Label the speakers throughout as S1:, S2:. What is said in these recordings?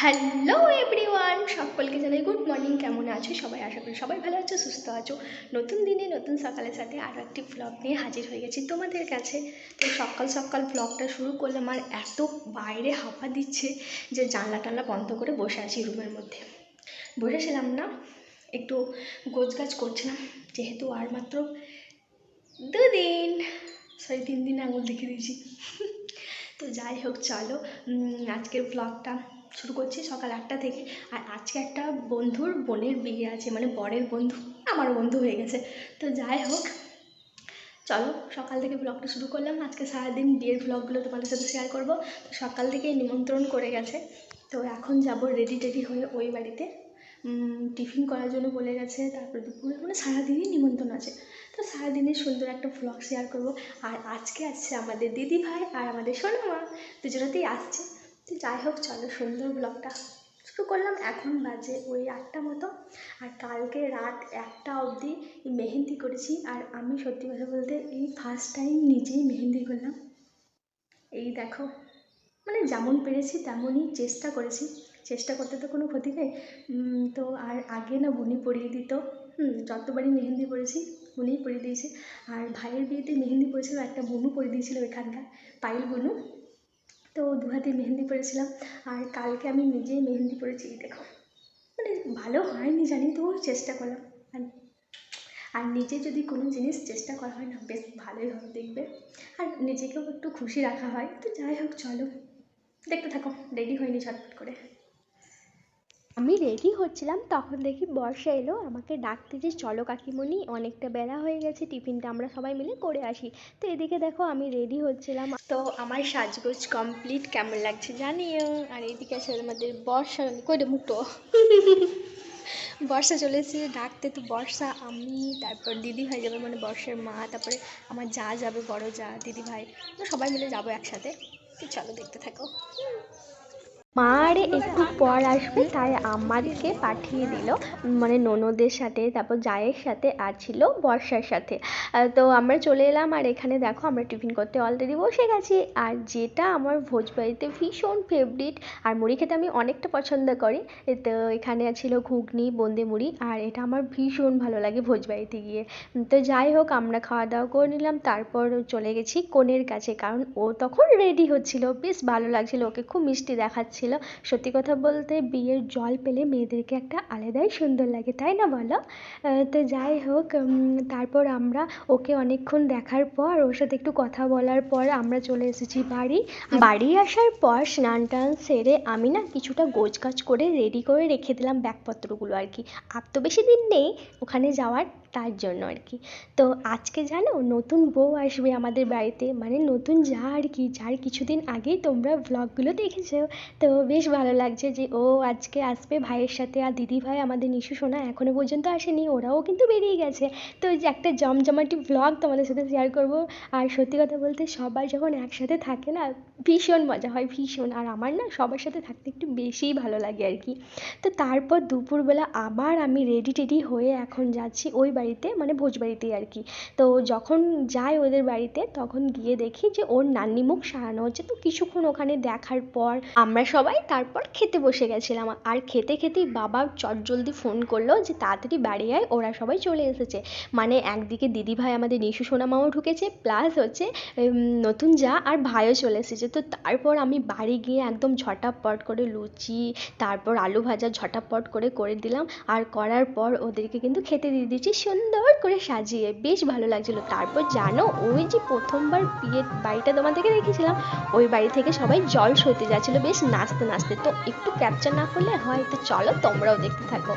S1: Hello everyone সকলকে জানাই good morning কেমন আছো? সবাই আশা করি সবাই ভালো আছো, সুস্থ আছো। নতুন দিনে, নতুন সকালের সাথে আরও একটি ব্লগ নিয়ে হাজির হয়ে গেছি তোমাদের কাছে। তো সকাল সকাল ব্লগটা শুরু করলাম আর এত বাইরে হাওয়া দিচ্ছে যে জানলা টানলা বন্ধ করে বসে আছি রুমের মধ্যে। বসেছিলাম না, একটু গোছগাছ করছিলাম, যেহেতু আর মাত্র দুদিন সরি তিন দিন আঙুল দেখে দিয়েছি। তো যাই হোক, চলো আজকের ব্লগটা শুরু করছি সকাল আটটা থেকে। আর আজকে একটা বন্ধুর বোনের বিয়ে আছে মানে বরের বন্ধু আমার বন্ধু হয়ে গেছে। তো যাই হোক, চলো সকাল থেকে ব্লগটা শুরু করলাম। আজকে সারাদিন বিয়ের ব্লগগুলো তোমাদের সাথে শেয়ার করব। তো সকাল থেকেই নিমন্ত্রণ করে গেছে। তো এখন যাব রেডি টেডি হয়ে ওই বাড়িতে। টিফিন করার জন্য বলে গেছে। তারপরে দুপুরে মানে সারাদিনই নিমন্ত্রণ আছে। তো সারাদিনের সুন্দর একটা ব্লগ শেয়ার করব। আর আজকে আসছে আমাদের দিদি ভাই আর আমাদের সোনামা। দুজনেতেই আসছে। তো যাই হোক, চলো সুন্দর ব্লগটা শুরু করলাম। এখন বাজে ওই আটটা মতো। আর কালকে রাত একটা অবধি মেহেন্দি করেছি। আর আমি সত্যি কথা বলতে এই ফার্স্ট টাইম নিজেই মেহেন্দি করলাম। এই দেখো মানে যেমন পেরেছি তেমনই চেষ্টা করেছি। চেষ্টা করতে তো কোনো ক্ষতি নেই। তো আর আগে না বুনি পরিয়ে দিত। হুম, যতবারই মেহেন্দি পরেছি, বুনিই পরিয়ে দিয়েছে। আর ভাইয়ের বিয়েতে মেহেন্দি পরেছিল, একটা বুনু পরিয়ে দিয়েছিল এখানকার পাইল বুনু। তো দু হাতে মেহেন্দি পরেছিলাম। আর কালকে আমি নিজেই মেহেন্দি পরেছি দেখো। মানে ভালো হয়নি জানি তো চেষ্টা করলাম। আর আর নিজে যদি কোনো জিনিস চেষ্টা করা হয় না, বেশ ভালোই হবে দেখবে। আর নিজেকেও একটু খুশি রাখা হয়। তো যাই হোক, চলো। দেখতে থাকো রেডি হয়নি ঝটপট করে।
S2: আমি রেডি হচ্ছিলাম, তখন দেখি বর্ষা এলো, আমাকে ডাকতে যে, চলো কাকিমণি, অনেকটা বেলা হয়ে গেছে, টিফিনটা আমরা সবাই মিলে করে আসি। তো এদিকে দেখো, আমি রেডি হচ্ছিলাম।
S1: তো আমার সাজগোজ কমপ্লিট কেমন লাগছে জানিও? আর এদিকে আছে আমাদের বর্ষা করে মুটো বর্ষা চলে এসেছে, ডাকতে তো বর্ষা, আমি, তারপর দিদি ভাই যাবে মানে বর্ষার মা, তারপরে আমার যা যাবে, বড় যা, দিদি ভাই সবাই মিলে যাব একসাথে। চলো দেখতে থাকো।
S2: মার একটু পর আসবে, তাই আমাদেরকে পাঠিয়ে দিল। মানে ননদের সাথে, তারপর জায়ের সাথে, আর ছিল বর্ষার সাথে। তো আমরা চলে এলাম, আর এখানে দেখো আমরা টিফিন করতে অলরেডি বসে গেছি। আর যেটা আমার ভোজবাড়িতে ভীষণ ফেভারিট আর মুড়ি খেতে আমি অনেকটা পছন্দ করি তো এখানে ছিল ঘুগনি, বোঁদে মুড়ি, আর এটা আমার ভীষণ ভালো লাগে ভোজবাড়িতে গিয়ে। তো যাই হোক, আমরা খাওয়া দাওয়া করে নিলাম, তারপর চলে গেছি কনের কাছে, কারণ ও তখন রেডি হচ্ছিল। বেশ ভালো লাগছিল, ওকে খুব মিষ্টি দেখাচ্ছিল সত্যি কথা বলতে বিয়ের জল পেলে মেয়েদেরকে একটা আলাদাই সুন্দর লাগে, তাই না বলো? তো যাই হোক তারপর আমরা ওকে অনেকক্ষণ দেখার পর, ওর সাথে একটু কথা বলার পর আমরা চলে এসেছি বাড়ি। বাড়ি আসার পর স্নান টান সেরে আমি না কিছুটা গোছ গাছ করে রেডি করে রেখে দিলাম ব্যাগপত্রগুলো আর কি। আর তো বেশি দিন নেই ওখানে যাওয়ার, তার জন্য আর কি। তো আজকে জানো নতুন বউ আসবে আমাদের বাড়িতে। মানে নতুন যা আর কি, যার কিছুদিন আগেই তোমরা ব্লগগুলো দেখেছ। তো বেশ ভালো লাগছে যে, ও আজকে আসবে ভাইয়ের সাথে আর দিদি ভাই আমাদের নিশু সোনা এখনও পর্যন্ত আসেনি, ওরাও কিন্তু বেরিয়ে গেছে। তো যে একটা জমজমাটি ব্লগ তোমাদের সাথে শেয়ার করব। আর সত্যি কথা বলতে সবাই যখন একসাথে থাকে না ভীষণ মজা হয়, ভীষণ। আর আমার না সবার সাথে থাকতে একটু বেশিই ভালো লাগে আর কি। তো তারপর দুপুরবেলা আবার আমি রেডি টেডি হয়ে এখন যাচ্ছি ওই বাড়িতে মানে ভোজবাড়িতেই আর কি। তো যখন যাই ওদের বাড়িতে, তখন গিয়ে দেখি যে ওর নান্নি মুখ সারানো হচ্ছে। তো কিছুক্ষণ ওখানে দেখার পর আমরা সবাই তারপর খেতে বসে গেছিলাম। আর খেতে খেতেই বাবা চটজলদি ফোন করল যে তাড়াতাড়ি বাড়ি আয়, ওরা সবাই চলে এসেছে। মানে একদিকে দিদিভাই আমাদের নিশু সোনামাও ঢুকেছে প্লাস হচ্ছে নতুন যা আর ভাইও চলে এসেছে। তো তারপর আমি বাড়ি গিয়ে একদম ঝটাপট করে লুচি, তারপর আলু ভাজা ঝটাপট করে করে দিলাম। আর করার পর ওদেরকে কিন্তু খেতে দিয়ে দিয়েছি, সুন্দর করে সাজিয়ে। বেশ ভালো লাগছিল। তারপর জানো, ওই যে প্রথমবার বিয়ের বাড়িটা তোমাদেরকে দেখেছিলাম ওই বাড়ি থেকে সবাই জল সইতে যাচ্ছিল বেশ নাচতে নাচতে। তো একটু ক্যাপচার না করলে হয়, তো চলো তোমরাও দেখতে থাকো।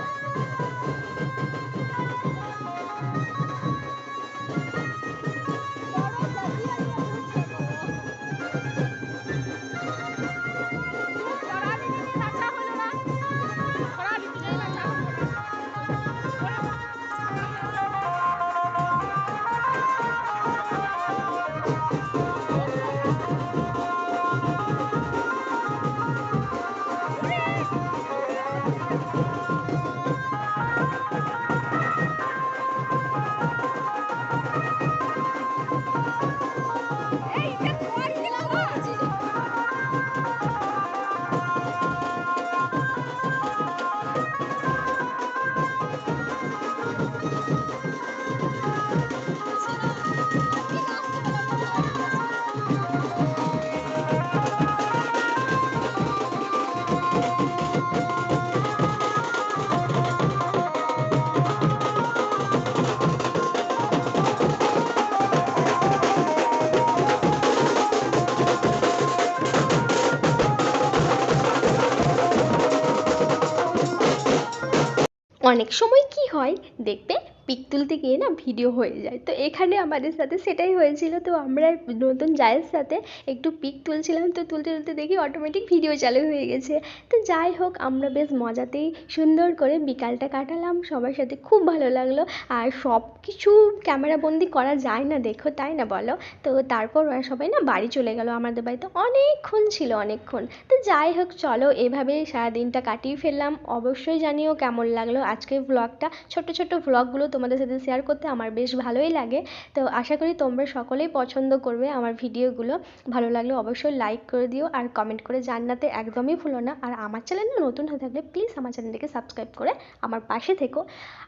S2: অনেক সময় কি হয় দেখবে পিক তুলতে গিয়ে না ভিডিও হয়ে যায়। তো এখানে আমাদের সাথে সেটাই হয়েছিল। তো আমরা নতুন জায়ের সাথে একটু পিক তুলছিলাম। তো তুলতে তুলতে দেখি অটোমেটিক ভিডিও চালু হয়ে গেছে। তো যাই হোক, আমরা বেশ মজাতেই সুন্দর করে বিকালটা কাটালাম। সবার সাথে খুব ভালো লাগল। আর সব কিছু ক্যামেরাবন্দি করা যায় না, দেখো তাই না বলো? তো তারপর ওরা সবাই না বাড়ি চলে গেল আমাদের বাড়িতে। অনেকক্ষণ ছিল অনেকক্ষণ। তো যাই হোক, চলো এভাবে সারাদিনটা কাটিয়ে ফেললাম। অবশ্যই জানিও কেমন লাগল আজকের ব্লগটা ছোট ছোট ব্লগগুলো তোমাদের সাথে শেয়ার করতে আমার বেশ ভালোই লাগে। তো আশা করি তোমরা সকলেই পছন্দ করবে আমার ভিডিওগুলো। ভালো লাগলে অবশ্যই লাইক করে দিও আর কমেন্ট করে জানাতে একদমই ভুলো না। আর আমার চ্যানেলে নতুন হয়ে থাকলে প্লিজ আমার চ্যানেলটিকে সাবস্ক্রাইব করে আমার পাশে থেকো।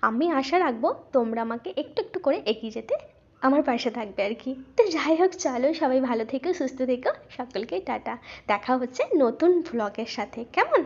S2: আমি আশা রাখব তোমরা আমাকে একটু একটু করে এগিয়ে যেতে আমার পাশে থাকবে আর কি। তো যাই হোক, চলো সবাই ভালো থেকো, সুস্থ থেকো। সকলকে টাটা। দেখা হচ্ছে নতুন ব্লগের সাথে। কেমন?